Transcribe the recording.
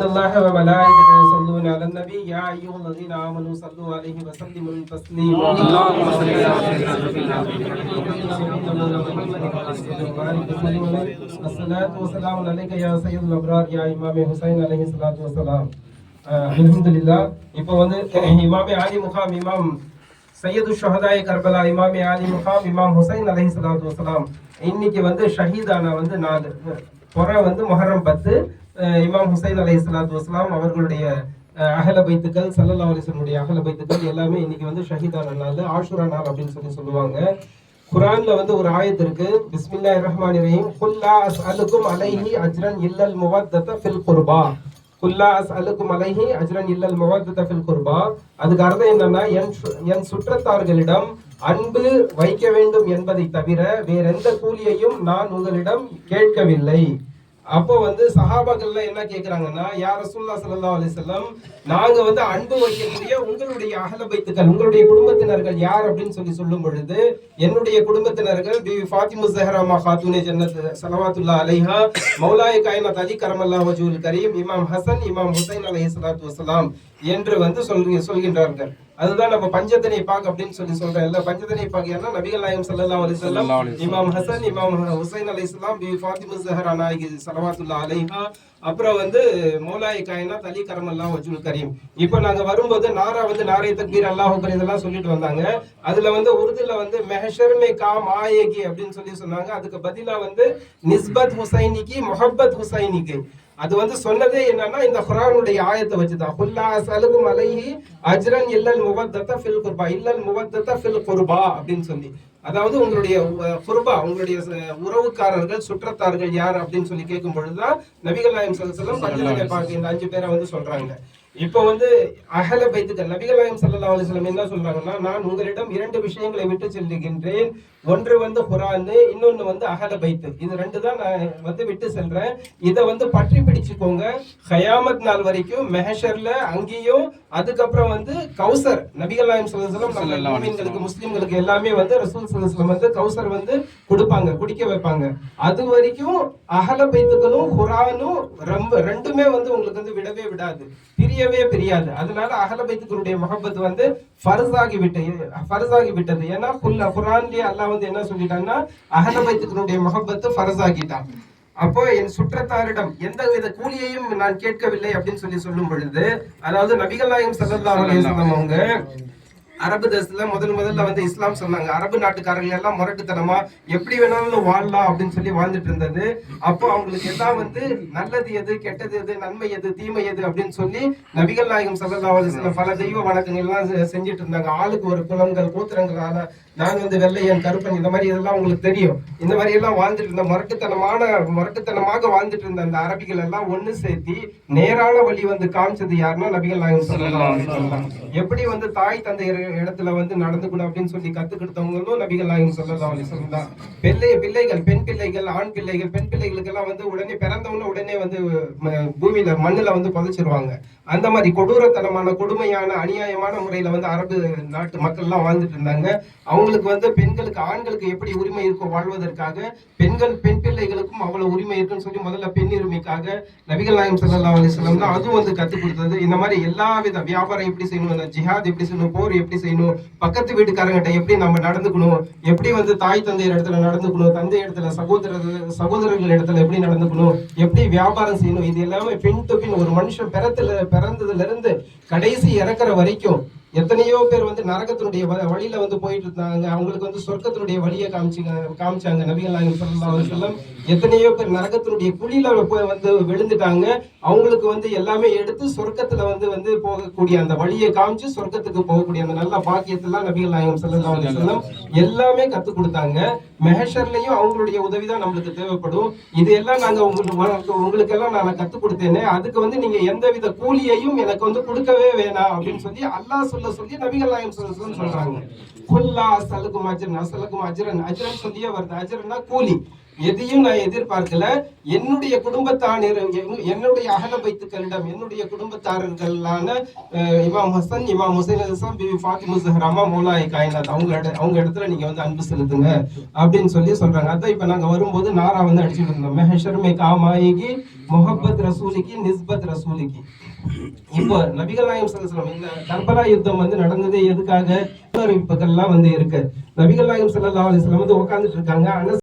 إن الله وملائكته يصلون على النبي يا أيها الذين آمنوا صلوا عليه وسلموا تسليما اللهم صل على سيدنا الصلاة والسلام عليك يا سيد الأبرار يا إمام حسين عليه الصلاة والسلام அல்ஹம்துலில்லா இப்போ வந்து இமாமே ஆலி முகாம் இமாம் சையது ஷஹதாய் கர்பலா இமாமே ஆலி முகாம் இமாம் ஹுசைன் அலஹி சலாத்து வசலாம் இன்னைக்கு வந்து ஷஹீதான வந்து நாலு புற வந்து மொஹரம் பத்து அஹ் இமாம் ஹுசைன் அலஹி இஸ்லாத்து வஸ்லாம் அவர்களுடைய அகல பைத்துக்கள் சல்லல்லா அலிசனுடைய அகல பைத்துக்கள் எல்லாமே இன்னைக்கு வந்து ஷஹீதான நாள் ஆஷுரா நாள் அப்படின்னு சொல்லி சொல்லுவாங்க. குரான்ல வந்து ஒரு ஆயத்து இருக்கு. பிஸ்மில்லா ரஹ்மான் ரஹீம். குல்லா அஸ்அலுக்கும் அலைஹி அஜ்ரன் இல்லல் முவத்தத ஃபில் குர்பா. குல்லா அஸ் அலுக்கும் அலைஹி அஜ்ரன் இல்லல் முவத்தத ஃபில் குர்பா. அதுக்கு அர்த்தம் என்னன்னா என் என் சுற்றத்தார்களிடம் அன்பு வைக்க வேண்டும் என்பதை தவிர வேறெந்த கூலியையும் நான் உங்களிடம் கேட்கவில்லை. அப்போ வந்து சஹாபாக்கள்ல என்ன கேக்குறாங்கன்னா யார் ரசூல்லா சல்லா அலைஹி நாங்க வந்து அன்பு வைக்கக்கூடிய உங்களுடைய அகல பைத்துக்கள் உங்களுடைய குடும்பத்தினர்கள் யார்? அப்படின்னு சொல்லி சொல்லும் பொழுது என்னுடைய குடும்பத்தினர்கள் பிவி ஃபாத்திமு ஜஹராமா ஹாத்துனே ஜன்னத் சலவாத்துல்லா அலைஹா மௌலாய் காயினத் அலி கரமல்லா வஜூல் கரீம் இமாம் ஹசன் இமாம் ஹுசைன் அலைய சலாத்து வசலாம் என்று வந்து சொல்றீங்க சொல்கின்றார்கள் அதுதான் நம்ம பஞ்சதனை பாக் அப்படின்னு சொல்லி சொல்றேன். இல்ல பஞ்சதனை பாக் ஏன்னா நபிகள் நாயகம் ஸல்லல்லாஹு அலைஹி வஸல்லம் இமாம் ஹசன் இமாம் ஹுசைன் அலைஹிஸ்ஸலாம் பி ஃபாத்திமா ஜஹ்ரா நாயகி ஸலவாத்துல்லா அலைஹா. அப்புறம் வந்து மௌலாய் காயினாத் அலி கரமல்லா வஜூல் கரீம். இப்போ நாங்க வரும்போது நாரா வந்து நாரை தக்பீர் அல்லாஹ் அக்பர் இதெல்லாம் சொல்லிட்டு வந்தாங்க. அதுல வந்து உருதுல வந்து மெஹஷர் மே காம் ஆயேகி அப்படின்னு சொல்லி சொன்னாங்க. அதுக்கு பதிலா வந்து நிஸ்பத் ஹுசைனிக்கு முஹப்பத் ஹுசைனிக்கு. அது வந்து சொன்னதே என்னன்னா இந்த குரானுடைய ஆயத்தை வச்சுதான். குல்லா அஸ்அலுக்கும் அலைஹி அஜ்ரன் இல்லல் முவத்தத ஃபில் குர்பா. இல்லல் முவத்தத ஃபில் குர்பா அப்படின்னு சொல்லி. அதாவது உங்களுடைய குர்பா உங்களுடைய உறவுக்காரர்கள் சுற்றத்தார்கள் யார் அப்படின்னு சொல்லி கேட்கும் பொழுதுதான் நபிகள் நாயம் சொல்லலாம் பஞ்சநகை பார்க்க இந்த அஞ்சு பேரை வந்து சொல்றாங்க. இப்போ வந்து அகல பைத்துக்கள் நபிகள் நாயம் ஸல்லல்லாஹு அலைஹி வஸல்லம் என்ன சொல்றாங்கன்னா நான் உங்களிடம் இரண்டு விஷயங்களை விட்டு செல்லுகின்றேன். ஒன்று வந்து குரான் இன்னொன்னு வந்து அகல பைத்து. இது ரெண்டு தான் நான் வந்து விட்டு செல்றேன். இதை வந்து பற்றி பிடிச்சுக்கோங்க. கயாமத் நாள் வரைக்கும் மெஹஷர்ல அங்கேயும் அதுக்கப்புறம் வந்து கௌசர். நபிகள் நாயம் ஸல்லல்லாஹு அலைஹி வஸல்லம் மூமின்களுக்கு முஸ்லிம்களுக்கு எல்லாமே வந்து ரசூல் வஸல்லம் வந்து கௌசர் வந்து கொடுப்பாங்க குடிக்க வைப்பாங்க. அது வரைக்கும் அகல பைத்துக்களும் குரானும் ரொம்ப ரெண்டுமே வந்து உங்களுக்கு வந்து விடவே விடாது. பிரியவே பிரியாது அதனால அகல பைத்துக்களுடைய முகப்பத் வந்து ஃபர்ஸாகி விட்டது. ஃபர்ஸாகி விட்டது. ஏன்னா குல்ல குரான்லயே அல்லாஹ் வந்து என்ன சொல்லிட்டான்னா அகல பைத்துக்களுடைய முகப்பத்து ஃபர்ஸாகிட்டான். அப்போ என் சுற்றத்தாரிடம் எந்த வித கூலியையும் நான் கேட்கவில்லை அப்படின்னு சொல்லி சொல்லும் பொழுது அதாவது நபிகள் நாயகம் ஸல்லல்லாஹு அவங்க அரபு தேசத்துல முதல் முதல்ல வந்து இஸ்லாம் சொன்னாங்க. அரபு நாட்டுக்காரர்கள் எல்லாம் முரட்டுத்தனமா எப்படி வேணாலும் வாழலாம் அப்படின்னு சொல்லி வாழ்ந்துட்டு இருந்தது. அப்போ அவங்களுக்கு எல்லாம் வந்து நல்லது எது கெட்டது எது நன்மை எது தீமை எது அப்படின்னு சொல்லி நபிகள் நாயகம் ஸல்லல்லாஹு பல தெய்வ வணக்கங்கள் எல்லாம் செ- செஞ்சுட்டு இருந்தாங்க. ஆளுக்கு ஒரு குலங்கள் கூத்திரங்கள் நான் வந்து வெள்ளையன் கருப்பன் இந்த மாதிரி இதெல்லாம் உங்களுக்கு தெரியும். இந்த மாதிரி எல்லாம் வாழ்ந்துட்டு இருந்த முரட்டுத்தனமான முரட்டுத்தனமாக வாழ்ந்துட்டு இருந்த அந்த அரபிகள் எல்லாம் ஒண்ணு சேர்த்தி நேரான வழி வந்து காமிச்சது யாருன்னா நபிகள் நாயகம் ஸல்லல்லாஹு எப்படி வந்து தாய் தந்தையர்கள் இடத்துல வந்து நடந்துக்கணும் அப்படின்னு சொல்லி கத்து கொடுத்தவங்களும் நபிகள் நாயகம் ஸல்லல்லாஹு அலைஹி தான். பிள்ளை பிள்ளைகள் பெண் பிள்ளைகள் ஆண் பிள்ளைகள் பெண் பிள்ளைகளுக்கெல்லாம் வந்து உடனே பிறந்தவன உடனே வந்து ம- பூமியில மண்ணுல வந்து புதைச்சிருவாங்க. அந்த மாதிரி கொடூரத்தனமான கொடுமையான அநியாயமான முறையில வந்து அரபு நாட்டு மக்கள் எல்லாம் வாழ்ந்துட்டு இருந்தாங்க. அவங்களுக்கு வந்து பெண்களுக்கு ஆண்களுக்கு எப்படி உரிமை இருக்கோ வாழ்வதற்காக பெண்கள் பெண் பிள்ளைகளுக்கும் அவ்வளவு உரிமை இருக்குன்னு சொல்லி முதல்ல பெண் உரிமைக்காக நபிகள் நாயம் சல்லா அலிஸ்லாம் தான் அதுவும் வந்து கத்து கொடுத்தது. இந்த மாதிரி எல்லா வித வியாபாரம் எப்படி செய்யணும் ஜிஹாத் எப்படி செய்யணும் போர் எப்படி செய்யணும்? பக்கத்து வீட்டுக்காரங்கிட்ட எப்படி நம்ம நடந்துக்கணும்? எப்படி வந்து தாய் தந்தையர் இடத்துல நடந்துக்கணும்? தந்தை இடத்துல சகோதரர்கள் சகோதரர்கள் இடத்துல எப்படி நடந்துக்கணும்? எப்படி வியாபாரம் செய்யணும்? இது எல்லாமே பின் டு பின் ஒரு மனுஷன் பிறத்துல பிறந்ததுல இருந்து கடைசி இறக்குற வரைக்கும் எத்தனையோ பேர் வந்து நரகத்தினுடைய வ- வழியில வந்து போயிட்டு இருந்தாங்க. அவங்களுக்கு வந்து சொர்க்கத்தினுடைய வழியை காமிச்சிங்க காமிச்சாங்க. நபிகள் நாயகம் சொல்லலாம் எத்தனையோ பேர் நரகத்தினுடைய குழியில போய் வந்து விழுந்துட்டாங்க. அவங்களுக்கு வந்து எல்லாமே எடுத்து சொர்க்கத்துல வந்து வந்து போகக்கூடிய அந்த வழியை காமிச்சு சொர்க்கத்துக்கு போகக்கூடிய அந்த நல்ல பாக்கியத்தெல்லாம் நபிகள் நாயகம் ஸல்லல்லாஹு அலைஹி எல்லாமே கத்து கொடுத்தாங்க. மெஹர்லயும் அவங்களுடைய உதவி தான் நம்மளுக்கு தேவைப்படும். இதெல்லாம் நாங்க உங்களுக்கு உங்களுக்கு எல்லாம் நான் கத்து கொடுத்தேனே அதுக்கு வந்து நீங்க எந்தவித கூலியையும் எனக்கு வந்து கொடுக்கவே வேணாம் அப்படின்னு சொல்லி அல்லாஹ் சொல்ல சொல்லி நபிகள் நாயகம் ஸல்லல்லாஹு சொல்றாங்க. குல்லா அசலுக்கும் அஜ்ரன் அஸ்அலுக்கும் சொல்லியே வருது. அஜரன்னா கூலி. எதையும் நான் எதிர்பார்க்கல. என்னுடைய குடும்பத்தானர் என்னுடைய அகல பைத்துக்களிடம் என்னுடைய குடும்பத்தாரர்களான இமாம் ஹசன் இமாம் ஹுசைன் ஹசன் பிபி ஃபாத்திமா ஜஹராமா மௌலாய் காயினாத் அவங்க அவங்க இடத்துல நீங்க வந்து அன்பு செலுத்துங்க அப்படின்னு சொல்லி சொல்றாங்க. அதான் இப்ப நாங்க வரும்போது நாரா வந்து அடிச்சுட்டு இருந்தோம். மெஹஷர் மே காமாயிகி முஹப்பத் ரசூலிக்கு நிஸ்பத் ரசூலிக்கு இப்போ நபிகள் நாயம் ஸல்லல்லாஹு இந்த கர்பலா யுத்தம் வந்து நடந்தது எதுக்காக? அறிவிப்புகள்லாம் வந்து இருக்கு. நபிகள் நாயம் சல்லா அலிஸ்லாம் வந்து உட்காந்துட்டு இருக்காங்க. அனஸ்